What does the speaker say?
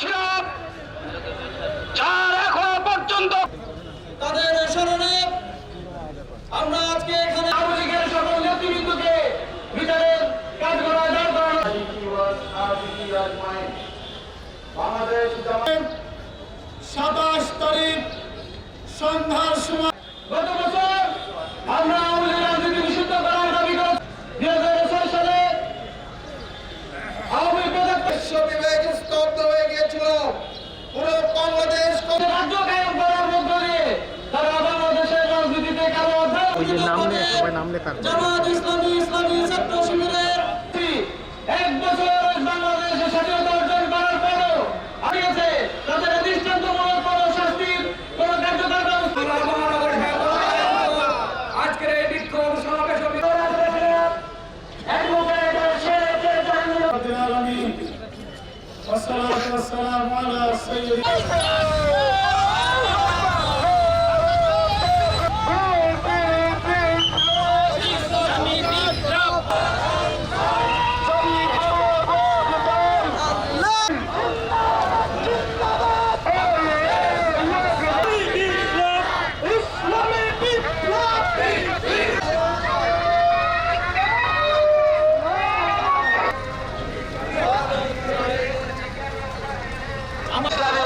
যাচ্ছিলাম যার এখনও পর্যন্ত তাদের আজকে এখানে আওয়ামী লীগের সকল নেতৃবৃন্দকে বিচারের কাঠগড়ায় দাঁড় করানো বাংলাদেশ সাতাশ তারিখ সন্ধ্যার সময় যে নাম নিয়ে সবাই নাম লেখা জামাত ইসলামী ইসলামী Amar la